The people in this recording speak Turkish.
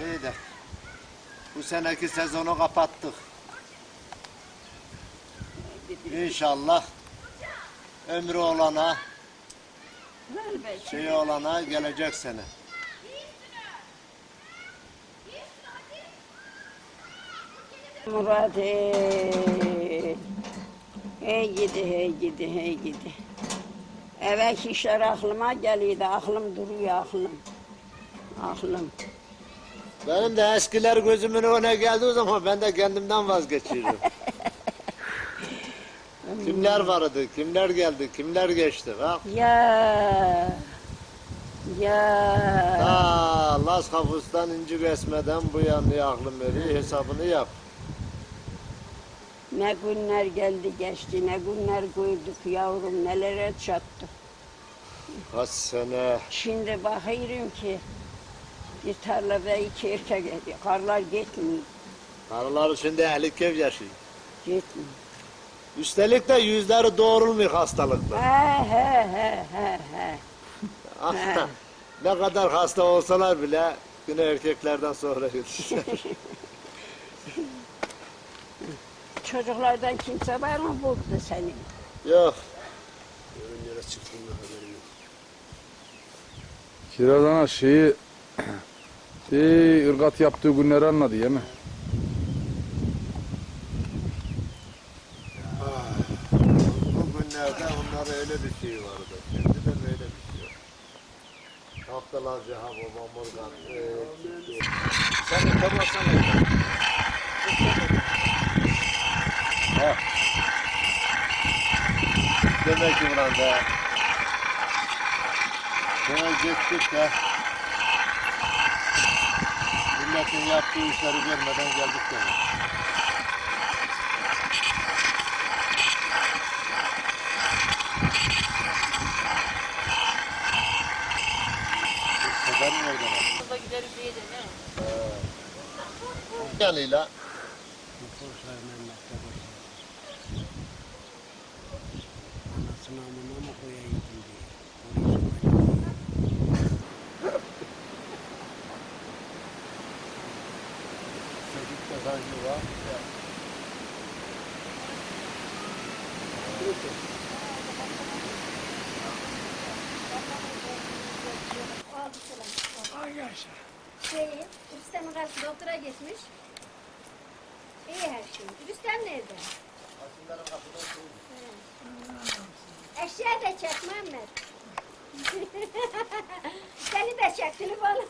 Neydi? Bu seneki sezonu kapattık. İnşallah ömrü olana, şeyi olana gelecek sene. Murat hey. Hey gidi hey gidi hey gidi. Evet işler aklıma geliyordu. Aklım duruyor aklım. Aklım. Benim de eskiler gözümün önüne geldiği zaman ben de kendimden vazgeçiyorum. kimler vardı, kimler geldi, kimler geçti bak. Ya. Ya. Ta Las Kafus'tan inci besmeden bu yanlıya aklım veriyor hesabını yap. Ne günler geldi geçti, ne günler gördük yavrum, nelere çattık. Kaç sene. Şimdi bakıyorum ki bir tarlada iki erkek ediyor. Karlar gitmiyor, Karılar şimdi ehli kev yaşıyor. gitmiyor. Üstelik de yüzleri doğrulmuyor hastalıkla. He he he he he. ne kadar hasta olsalar bile yine erkeklerden sonra yetişir. Çocuklardan kimse var mı burada seni? Yok. Kirazana şeyi şey ırgat yaptığı günleri anladı değil mi? Bu günlerde onlara öyle bir şey vardı. Şimdi de böyle bir şey yok. Haftalarca ha babam Morgan. Ee, çıktı. Sen de kapatsana. Ha. Demek ki burada. Şöyle gittik de. Milletin yaptığı işleri görmeden geldik demek. Sefer mi oradan? Yola gideriz diye de ne? Yanıyla çocuk da sanki var. Şey, Rüstem'in karşı doktora gitmiş. İyi her şey. Rüstem nerede? He. Eşya da çek Mehmet. Seni de çek telefonu.